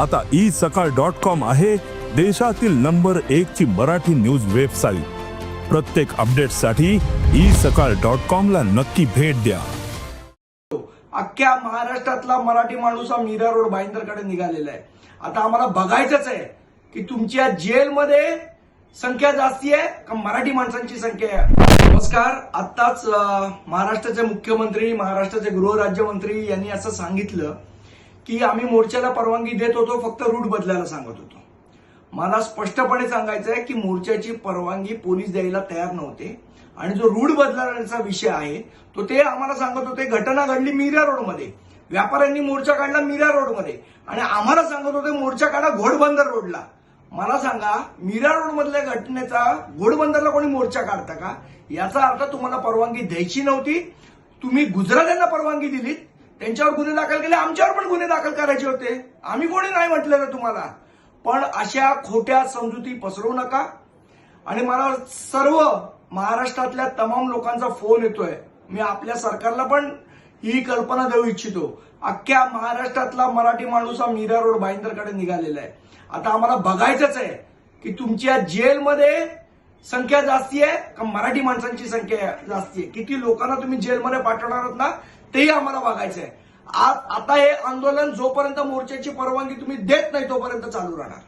आता ई सकाळ dot com आहे देशातील नंबर एक ची मराठी न्यूज वेबसाईट. प्रत्येक अपडेटसाठी ई सकाळ डॉट कॉम ला नक्की भेट द्या. अख्ख्या महाराष्ट्रातला मराठी माणूस हा मीरा रोड भाईंदरकडे निघालेला आहे. आता आम्हाला बघायचंच आहे की तुमच्या जेलमध्ये संख्या जास्ती आहे का मराठी माणसांची संख्या आहे? नमस्कार आत्ताच महाराष्ट्राचे मुख्यमंत्री महाराष्ट्राचे गृहराज्यमंत्री यांनी असं सांगितलं की आम्ही मोर्चाला परवानगी देत होतो फक्त रूट बदलायला सांगत होतो. मला स्पष्टपणे सांगायचं आहे की मोर्चाची परवानगी पोलीस द्यायला तयार नव्हते आणि जो रूढ बदलण्याचा विषय आहे तो ते आम्हाला सांगत होते घटना घडली मीरा रोडमध्ये. व्यापाऱ्यांनी मोर्चा काढला मीरा रोडमध्ये. आणि आम्हाला सांगत होते मोर्चा काढा घोडबंदर रोडला. मला सांगा मीरा रोड मधल्या घटनेचा घोडबंदरला कोणी मोर्चा काढता का? याचा अर्थ तुम्हाला परवानगी द्यायची नव्हती. तुम्ही गुजरात्यांना परवानगी दिलीत. त्यांच्यावर गुन्हे दाखल केले आमच्यावर पण गुन्हे दाखल करायचे होते. आम्ही कोणी नाही म्हटलेलं तुम्हाला. पण अशा खोट्या समजुती पसरवू नका. आणि मला सर्व महाराष्ट्रातल्या तमाम लोकांचा फोन येतोय. मी आपल्या सरकारला पण ही कल्पना देऊ इच्छितो. अख्ख्या महाराष्ट्रातला मराठी माणूस हा मीरा रोड भाईंदरकडे निघालेला आहे. आता आम्हाला बघायचंच आहे की तुमच्या जेलमध्ये संख्या जास्ती आहे का मराठी माणसांची संख्या जास्ती आहे? किती लोकांना तुम्ही जेलमध्ये पाठवणार आहात ना तेही आम्हाला बघायचं आहे आज आता हे आंदोलन जोपर्यंत मोर्चाची परवानगी तुम्ही देत नाही तोपर्यंत चालू राहणार.